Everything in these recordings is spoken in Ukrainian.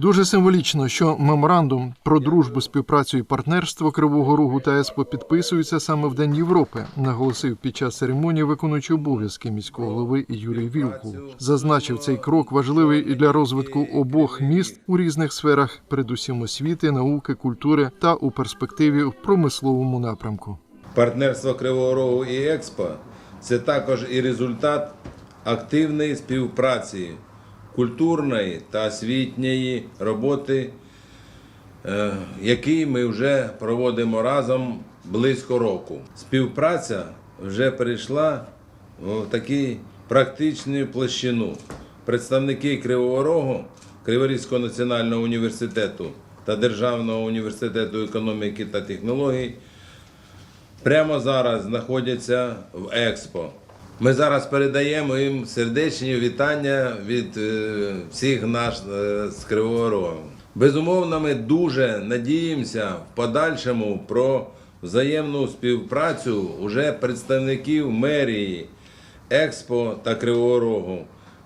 Дуже символічно, що меморандум про дружбу, співпрацю і партнерство Кривого Рогу та ЕСПО підписується саме в День Європи, наголосив під час церемонії виконуючий обов'язки міського голови Юрій Вілкул. Зазначив цей крок важливий і для розвитку обох міст у різних сферах, передусім освіти, науки, культури та у перспективі в промисловому напрямку. Партнерство Кривого Рогу і Експо це також і результат активної співпраці культурної та освітньої роботи, е, який ми вже проводимо разом близько року. Співпраця вже перейшла в таку практичну площину. Представники Кривого Рогу, Криворізького національного університету та Державного університету економіки та технологій прямо зараз знаходяться в Експо. Ми зараз передаємо їм сердечні вітання від е, всіх нас е, з Кривого Рогу. Безумовно, ми дуже надіємося в подальшому про взаємну співпрацю уже представників мерії, Експо та Кривого Рогу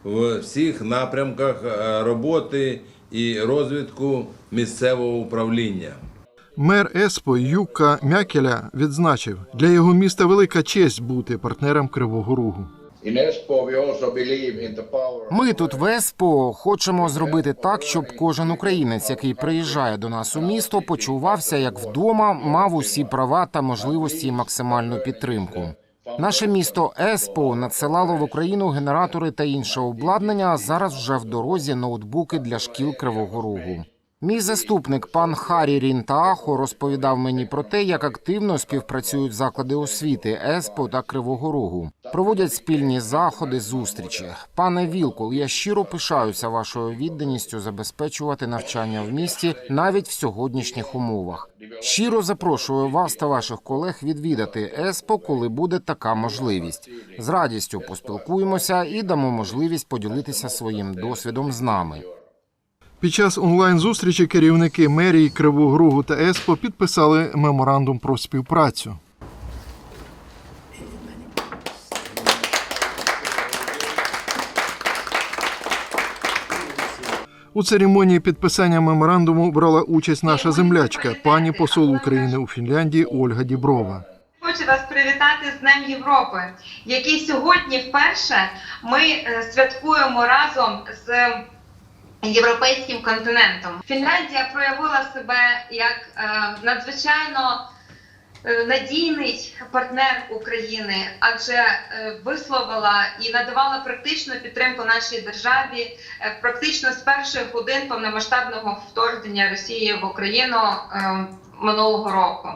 в всіх напрямках е, роботи і розвитку місцевого управління. Мер Еспо Юка Мякеля відзначив, для його міста велика честь бути партнером Кривого Рогу. Ми тут в ЕСПО хочемо зробити так, щоб кожен українець, який приїжджає до нас у місто, почувався як вдома, мав усі права та можливості і максимальну підтримку. Наше місто Еспо надсилало в Україну генератори та інше обладнання. а Зараз вже в дорозі ноутбуки для шкіл Кривого Рогу. Мій заступник пан Харі Рінтаахо розповідав мені про те, як активно співпрацюють заклади освіти ЕСПО та Кривого Рогу. Проводять спільні заходи, зустрічі. Пане Вілкул, я щиро пишаюся вашою відданістю забезпечувати навчання в місті навіть в сьогоднішніх умовах. Щиро запрошую вас та ваших колег відвідати ЕСПО, коли буде така можливість. З радістю поспілкуємося і дамо можливість поділитися своїм досвідом з нами. Під час онлайн-зустрічі керівники мерії Кривого Рогу та ЕСПО підписали меморандум про співпрацю. У церемонії підписання меморандуму брала участь наша землячка, пані посол України у Фінляндії Ольга Діброва. Хочу вас привітати з Днем Європи, який сьогодні вперше ми е, святкуємо разом з європейським континентом. Фінляндія проявила себе як е, надзвичайно е, надійний партнер України, адже е, висловила і надавала практичну підтримку нашій державі практично з перших годин повномасштабного вторгнення Росії в Україну минулого року.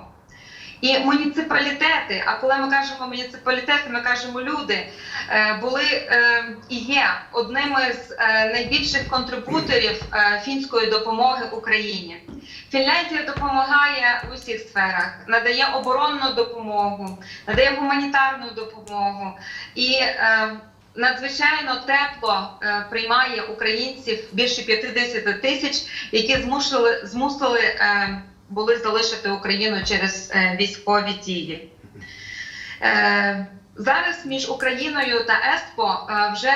І муніципалітети, а коли ми кажемо муніципалітети, ми кажемо люди, е, були е, і є одними з е, найбільших контрибуторів фінської допомоги Україні. Фінляндія допомагає в усіх сферах, надає оборонну допомогу, надає гуманітарну допомогу і надзвичайно тепло приймає українців більше 50 тисяч, які змусили, змусили були залишити Україну через е, військові дії. Е, Зараз між Україною та ЕСПО е, вже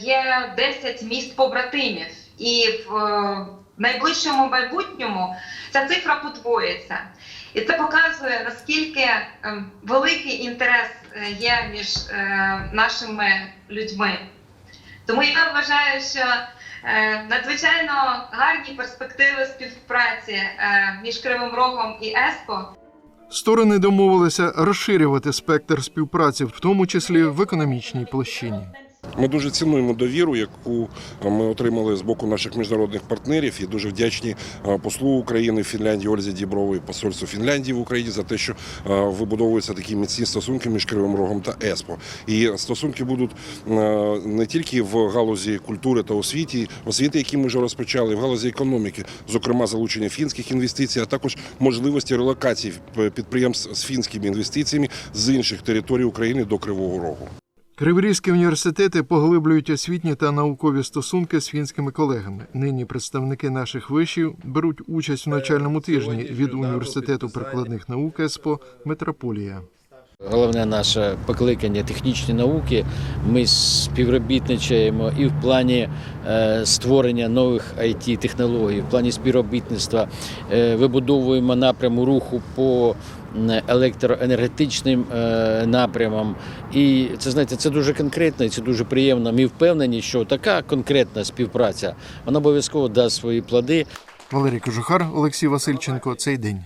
є 10 міст побратимів, і в найближчому майбутньому ця цифра подвоїться. І це показує наскільки великий інтерес є між нашими людьми. Тому я вважаю, що надзвичайно гарні перспективи співпраці е, між Кривим Рогом і ЕСПО. Сторони домовилися розширювати спектр співпраці, в тому числі в економічній площині. Ми дуже цінуємо довіру, яку ми отримали з боку наших міжнародних партнерів, і дуже вдячні е, послу України Фінляндії Ользі Дібрової, посольству Фінляндії в Україні за те, що е, вибудовуються такі міцні стосунки між Кривим Рогом та ЕСПО. І стосунки будуть е, не тільки в галузі культури та освіті, освіти, які ми вже розпочали, в галузі економіки, зокрема залучення фінських інвестицій, а також можливості релокації підприємств з фінськими інвестиціями з інших територій України до Кривого Рогу. Криворізькі університети поглиблюють освітні та наукові стосунки з фінськими колегами. Нині представники наших вишів беруть участь у навчальному тижні від університету прикладних наук ЕСПО Метрополія. Головне наше покликання технічні науки. Ми співробітничаємо і в плані е, створення нових it технологій, в плані співробітництва Е, вибудовуємо напряму руху по електроенергетичним е, напрямам. І це знаєте, це дуже конкретно і це дуже приємно. Ми впевнені, що така конкретна співпраця вона обов'язково дасть свої плоди. Валерій Кожухар, Олексій Васильченко. Цей день.